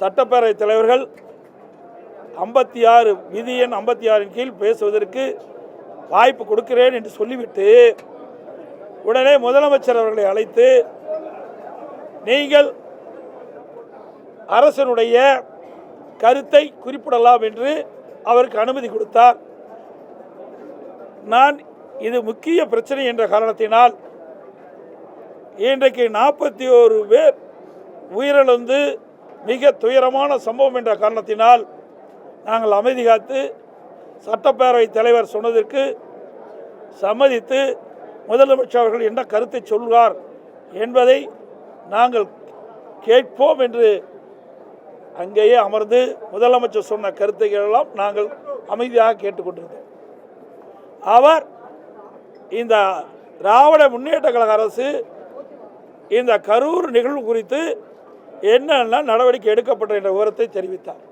சட்டப்பேரவை தலைவர்கள் ஐம்பத்தி ஆறு விதி எண் ஐம்பத்தி ஆறின் கீழ் பேசுவதற்கு வாய்ப்பு கொடுக்கிறேன் என்று சொல்லிவிட்டு உடனே முதலமைச்சர் அவர்களை அழைத்து நீங்கள் அரசனுடைய கருத்தை குறிப்பிடலாம் என்று அவருக்கு அனுமதி கொடுத்தார். நான் இது முக்கிய பிரச்சனை என்ற காரணத்தினால் இன்றைக்கு நாற்பத்தி ஓரு பேர் உயிரிழந்து மிக துயரமான சம்பவம் என்ற காரணத்தினால் நாங்கள் அமைதி காத்து சட்டப்பேரவை தலைவர் சொன்னதற்கு சம்மதித்து முதலமைச்சர் அவர்கள் என்ன கருத்தை சொல்வார் என்பதை நாங்கள் கேட்போம் என்று அங்கேயே அமர்ந்து முதலமைச்சர் சொன்ன கருத்துக்களெல்லாம் நாங்கள் அமைதியாக கேட்டுக்கொண்டிருந்தோம். அவர் இந்த திராவிட முன்னேற்ற கழக அரசு இந்த கரூர் நிகழ்வு குறித்து என்னென்ன நடவடிக்கை எடுக்கப்பட்ட என்ற விவரத்தை தெரிவித்தார்.